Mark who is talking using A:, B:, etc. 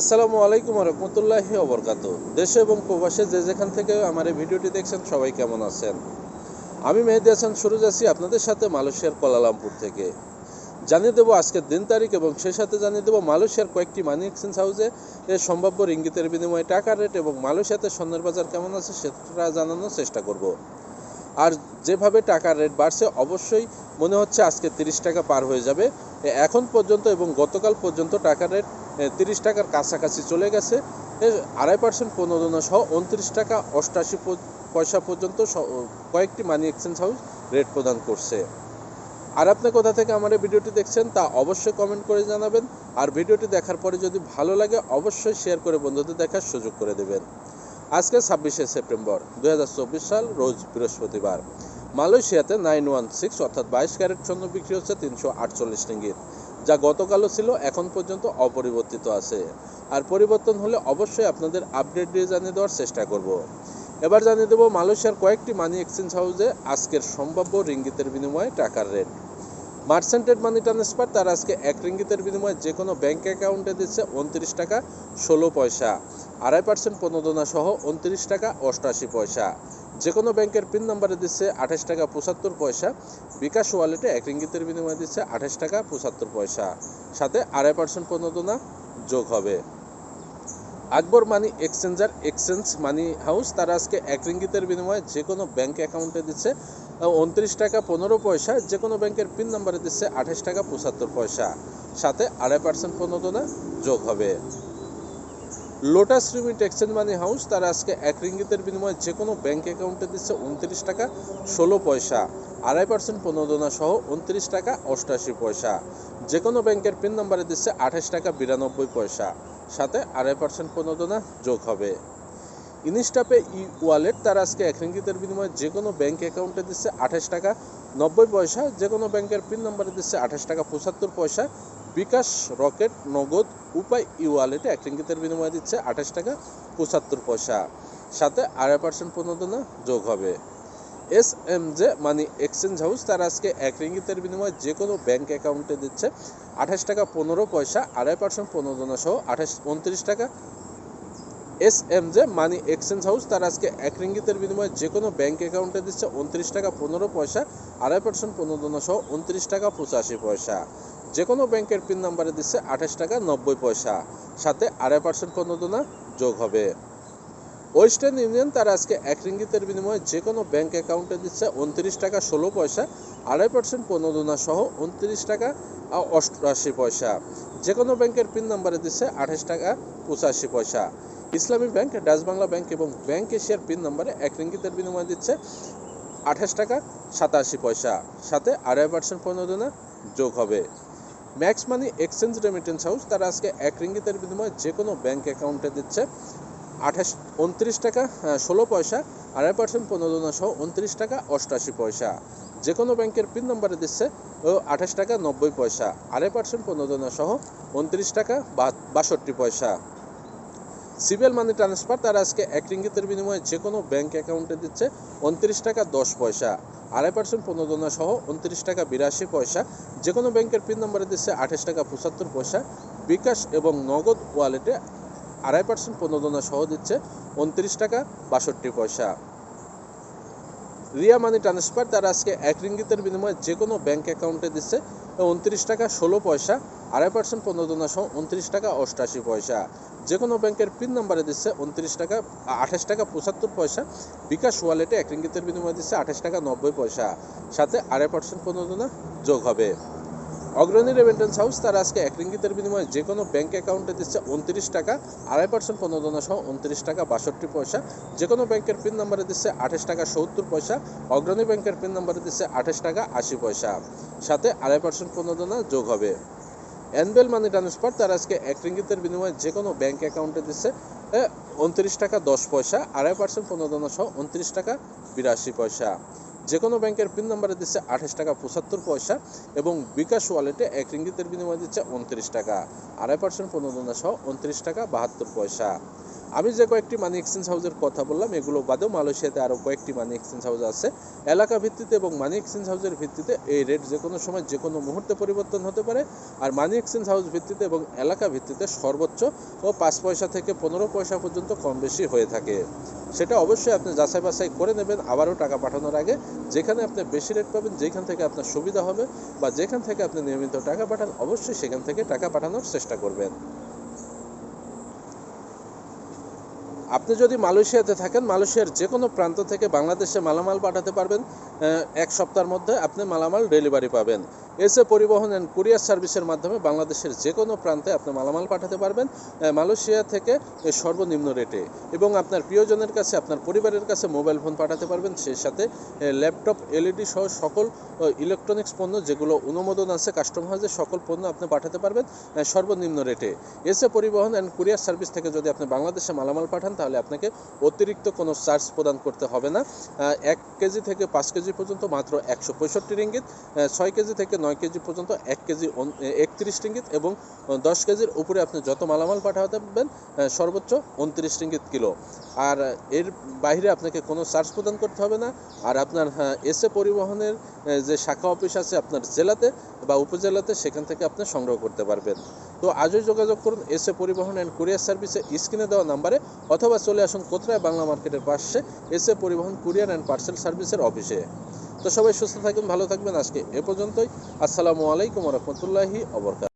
A: আসসালামু আলাইকুম রহমতুল্লাহি অবরকাত দেশে এবং প্রবাসে যে যেখান থেকে আমার এই ভিডিওটি দেখছেন, সবাই কেমন আছেন? আমি মেহেদি হাসান সুরজ আছি আপনাদের সাথে মালয়েশিয়ার কোলালামপুর থেকে। জানিয়ে দেবো আজকের দিন তারিখ এবং সেই সাথে জানিয়ে দেবো মালয়েশিয়ার কয়েকটি মানি এক্সচেঞ্জ হাউসে এর সম্ভাব্য রিঙ্গিতের বিনিময়ে টাকার রেট এবং মালয়েশিয়াতে স্বর্ণের বাজার কেমন আছে সেটা জানানোর চেষ্টা করব। আর যেভাবে টাকার রেট বাড়ছে, অবশ্যই মনে হচ্ছে আজকে তিরিশ টাকা পার হয়ে যাবে। এখন পর্যন্ত এবং গতকাল পর্যন্ত টাকার রেট তিরিশ টাকার কাছাকাছি চলে গেছে। আড়াই পার্সেন্ট প্রণোদনা সহ উনত্রিশ টাকা অষ্টাশি পয়সা পর্যন্ত কয়েকটি মানি এক্সচেঞ্জ হাউস রেট প্রদান করছে। আর আপনি কোথা থেকে আমার এই ভিডিওটি দেখছেন তা অবশ্যই কমেন্ট করে জানাবেন। আর ভিডিওটি দেখার পরে যদি ভালো লাগে, অবশ্যই শেয়ার করে বন্ধুদের দেখার সুযোগ করে দেবেন। আজকে ছাব্বিশে সেপ্টেম্বর দুই হাজার চব্বিশ সাল, রোজ বৃহস্পতিবার। মালয়েশিয়াতে নাইন ওয়ান সিক্স অর্থাৎ বাইশ ক্যারেট স্বর্ণ বিক্রি হচ্ছে তিনশো আটচল্লিশ যা গতকালও ছিল, এখন পর্যন্ত অপরিবর্তিত আছে। আর পরিবর্তন হলে অবশ্যই আপনাদের আপডেট দিয়ে জানিয়ে দেওয়ার চেষ্টা করব। এবার জানিয়ে দেবো, মালয়েশিয়ার কয়েকটি মানি এক্সচেঞ্জ হাউসে আজকের সম্ভাব্য রিঙ্গিতের বিনিময়ে টাকার রেট। মার্সেন্টেড মানি ট্রান্সফার তার আজকে এক রিঙ্গিতের বিনিময়ে যে কোনো ব্যাঙ্ক অ্যাকাউন্টে দিচ্ছে উনত্রিশ টাকা ষোলো পয়সা। আড়াই পার্সেন্ট প্রণোদনা সহ উনত্রিশ টাকা অষ্টআশি পয়সা। যে কোনো ব্যাংকের পিন নাম্বারে দিচ্ছে আঠাশ টাকা পঁচাত্তর পয়সা। বিকাশ ওয়ালেটে এক রিঙ্গিতের বিনিময়ে দিচ্ছে আঠাশ টাকা পঁচাত্তর পয়সা। সাথে আড়াই পার্সেন্ট প্রণোদনা যোগ হবে। Akbar money exchanger, exchange money house, তারা আজকে এক রিঙ্গিতের বিনিময়ে যে কোনো ব্যাংক অ্যাকাউন্টে দিচ্ছে উনত্রিশ টাকা পনেরো পয়সা যে কোনো ব্যাংকের পিন নাম্বারে দিচ্ছে আঠাশ টাকা পঁচাত্তর পয়সা। সাথে আড়াই পার্সেন্ট প্রণোদনা যোগ হবে। Lotus remit exchange money house তারা আজকে এক রিঙ্গিতের বিনিময়ে যে কোনো ব্যাংক অ্যাকাউন্টে দিচ্ছে উনত্রিশ টাকা ষোলো পয়সা, আড়াই পার্সেন্ট প্রণোদনা সহ উনত্রিশ টাকা অষ্টাশি পয়সা। যে কোনো ব্যাংকের পিন নাম্বারে দিচ্ছে আঠাশ টাকা বিরানব্বই পয়সা, সাথে আড়াই পার্সেন্ট প্রণোদনা যোগ হবে। ইনস্টাপে ই ওয়ালেট তার আজকে এক রিঙ্গিতের বিনিময়ে যে কোনো ব্যাংক অ্যাকাউন্টে দিচ্ছে আঠাশ টাকা নব্বই পয়সা যে কোনো ব্যাংকের পিন নম্বরে দিচ্ছে আঠাশ টাকা পঁচাত্তর পয়সা বিকাশ রকেট নগদ উপায় ই ওয়ালেটে এক রিঙ্গিতের বিনিময়ে দিচ্ছে আঠাশ টাকা পঁচাত্তর পয়সা। সাথে আড়াই পার্সেন্ট প্রণোদনা যোগ হবে। S M J money exchange house তারা আজকে এক রিঙ্গিতের বিনিময়ে যে কোনো ব্যাঙ্ক অ্যাকাউন্টে দিচ্ছে আঠাশ টাকা পনেরো পয়সা, আড়াই পার্সেন্ট প্রণোদনা সহ আঠাশ, উনত্রিশ টাকা S M J money exchange house তার আজকে এক রিঙ্গিতের বিনিময়ে যে কোনো ব্যাংক অ্যাকাউন্টে দিচ্ছে উনত্রিশ টাকা পনেরো পয়সা, আড়াই পার্সেন্ট প্রণোদনা সহ উনত্রিশ টাকা পঁচাশি পয়সা। যে কোনো ব্যাংকের পিন নাম্বারে দিচ্ছে আঠাশ টাকা নব্বই পয়সা। সাথে আড়াই পার্সেন্ট প্রণোদনা যোগ হবে। ওয়েস্টার্ন ইউনিয়ন তার আজকে এক রিঙ্গিতের বিনিময়ে যে কোনো ব্যাংক অ্যাকাউন্টে দিচ্ছে উনত্রিশ টাকা ষোলো পয়সা, আড়াই পার্সেন্ট প্রণোদনা সহ উনত্রিশ টাকা অষ্টআশি পয়সা। যে কোনো ব্যাংকের পিন নাম্বারে দিচ্ছে আঠাশ টাকা পঁচাশি পয়সা। Islami bank, Dutch Bangla bank এবং ব্যাংক এশিয়ার পিন নাম্বারে এক রিঙ্গিতের বিনিময়ে দিচ্ছে আঠাশ টাকা সাতাশি পয়সা। সাথে আড়াই পার্সেন্ট প্রণোদনা যোগ হবে। Max money exchange remittance house তারা আজকে এক রিঙ্গিতের বিনিময়ে যে কোনো ব্যাংক অ্যাকাউন্টে দিচ্ছে আঠাশ, উনত্রিশ টাকা ষোলো পয়সা, আড়াই পার্সেন্ট প্রণোদনা সহ উনত্রিশ টাকা অষ্টাশি পয়সা। যে কোনো ব্যাংকের পিন নম্বরে দিচ্ছে, ও, আঠাশ টাকা নব্বই পয়সা, আড়াই পার্সেন্ট প্রণোদনা সহ উনত্রিশ টাকা বাষট্টি পয়সা। সিবিএল মানি ট্রান্সফার, তারা আজকে এক রিঙ্গিতের বিনিময়ে যে কোনো ব্যাংক অ্যাকাউন্টে দিচ্ছে উনত্রিশ টাকা দশ পয়সা। আড়াই পার্সেন্ট প্রণোদনা সহ উনত্রিশ টাকা বিরাশি পয়সা। যে কোনো ব্যাংকের পিন নম্বরে দিচ্ছে আঠাশ টাকা পঁচাত্তর পয়সা। বিকাশ এবং নগদ ওয়ালেটে আড়াই পার্সেন্ট প্রণোদনা সহ দিচ্ছে উনত্রিশ টাকা বাষট্টি পয়সা। রিয়া মানি ট্রান্সফার তারা আজকে এক রিঙ্গিতের বিনিময়ে যে কোনো ব্যাঙ্ক অ্যাকাউন্টে দিচ্ছে। উনত্রিশ টাকা ষোলো পয়সা, আড়াই পার্সেন্ট প্রণোদনা সহ উনত্রিশ টাকা অষ্টাশি পয়সা। যে কোনো ব্যাংকের পিন নাম্বারে দিচ্ছে উনত্রিশ টাকা, আঠাশ টাকা পঁচাত্তর পয়সা। বিকাশ ওয়ালেটে এক রিঙ্গিতের বিনিময়ে দিচ্ছে আঠাশ টাকা নব্বই পয়সা। সাথে আড়াই পার্সেন্ট প্রণোদনা যোগ হবে। অগ্রণী রেমিটেন্স হাউস তারা আজকে এক রিঙ্গিতের বিনিময়ে যে কোনো ব্যাংক অ্যাকাউন্টে দিচ্ছে উনত্রিশ টাকা, আড়াই পার্সেন্ট প্রণোদনা সহ উনত্রিশ টাকা বাষট্টি পয়সা। যে কোনো ব্যাংকের পিন নাম্বারে দিচ্ছে আঠাশ টাকা সত্তর পয়সা, অগ্রণী ব্যাংকের পিন নাম্বারে দিচ্ছে আঠাশ টাকা আশি পয়সা। সাথে আড়াই পার্সেন্ট প্রণোদনা যোগ হবে। অ্যানবেল মানি ট্রান্সফার তার আজকে এক রিঙ্গিতের বিনিময়ে যে কোনো ব্যাংক অ্যাকাউন্টে দিচ্ছে উনত্রিশ টাকা দশ পয়সা, আড়াই পার্সেন্ট প্রণোদনা সহ উনত্রিশ টাকা বিরাশি পয়সা। যে কোনো ব্যাংকের পিন নাম্বারে দিচ্ছে আঠাশ টাকা পঁচাত্তর পয়সা এবং বিকাশ ওয়ালেটে এক রিঙ্গিতের বিনিময়ে দিচ্ছে উনত্রিশ টাকা। আড়াই পার্সেন্ট প্রণোদনা সহ উনত্রিশ টাকা বাহাত্তর পয়সা। আমি যে কয়েকটি মানি এক্সচেঞ্জ হাউসের কথা বললাম, এগুলো বাদেও মালয়েশিয়াতে আরও কয়েকটি মানি এক্সচেঞ্জ হাউস আছে। এলাকা ভিত্তিতে এবং মানি এক্সচেঞ্জ হাউসের ভিত্তিতে এই রেট যে কোনো সময়, যে কোনো মুহূর্তে পরিবর্তন হতে পারে। আর মানি এক্সচেঞ্জ হাউস ভিত্তিতে এবং এলাকা ভিত্তিতে সর্বোচ্চ ও পাঁচ পয়সা থেকে পনেরো পয়সা পর্যন্ত কম বেশি হয়ে থাকে। সেটা অবশ্যই আপনি যাচাই বাছাই করে নেবেন, আবারও টাকা পাঠানোর আগে। যেখানে আপনি বেশি রেট পাবেন, যেখান থেকে আপনার সুবিধা হবে বা যেখান থেকে আপনি নিয়মিত টাকা পাঠান, অবশ্যই সেখান থেকে টাকা পাঠানোর চেষ্টা করবেন। আপনি যদি মালয়েশিয়াতে থাকেন, মালয়েশিয়ার যে কোনো প্রান্ত থেকে বাংলাদেশে মালামাল পাঠাতে পারবেন এক সপ্তাহের মধ্যে আপনি মালামাল ডেলিভারি পাবেন। এসে পরিবহন অ্যান্ড কুরিয়ার সার্ভিসের মাধ্যমে বাংলাদেশের যে কোনো প্রান্তে আপনি মালামাল পাঠাতে পারবেন মালয়েশিয়া থেকে সর্বনিম্ন রেটে এবং আপনার প্রিয়জনের কাছে, আপনার পরিবারের কাছে মোবাইল ফোন পাঠাতে পারবেন, সেই সাথে ল্যাপটপ এলইডি সহ সকল ইলেকট্রনিক্স পণ্য, যেগুলো অনুমোদন আছে কাস্টম হাউসে, সকল পণ্য আপনি পাঠাতে পারবেন সর্বনিম্ন রেটে এসে পরিবহন অ্যান্ড কুরিয়ার সার্ভিস থেকে যদি আপনি বাংলাদেশে মালামাল পাঠান, তাহলে আপনাকে অতিরিক্ত কোনো চার্জ প্রদান করতে হবে না। এক কেজি থেকে পাঁচ কেজি পর্যন্ত মাত্র একশো পঁয়ষট্টি রিঙ্গিত ছয় কেজি থেকে নয় কেজি পর্যন্ত এক কেজি একত্রিশ রিঙ্গিত এবং দশ কেজির উপরে আপনি যত মালামাল পাঠাতে পারবেন সর্বোচ্চ উনত্রিশ রিঙ্গিত কিলো। আর এর বাইরে আপনাকে কোনো চার্জ প্রদান করতে হবে না। আর আপনার হ্যাঁ, এসে পরিবহনের যে শাখা অফিস আছে আপনার জেলাতে বা উপজেলাতে সেখান থেকে আপনি সংগ্রহ করতে পারবেন। তো আজই যোগাযোগ করুন এসে পরিবহন অ্যান্ড কুরিয়ার সার্ভিসে স্ক্রিনে দেওয়া নাম্বারে অথবা চলে আসুন কোথায় বাংলা মার্কেটের পাশে এসে পরিবহন কুরিয়ার অ্যান্ড পার্সেল সার্ভিসের অফিসে। তো সবাই সুস্থ থাকবেন ভালো থাকবেন আজকে এ পর্যন্তই। আসসালামু আলাইকুম রহমতুল্লাহি অবরকাত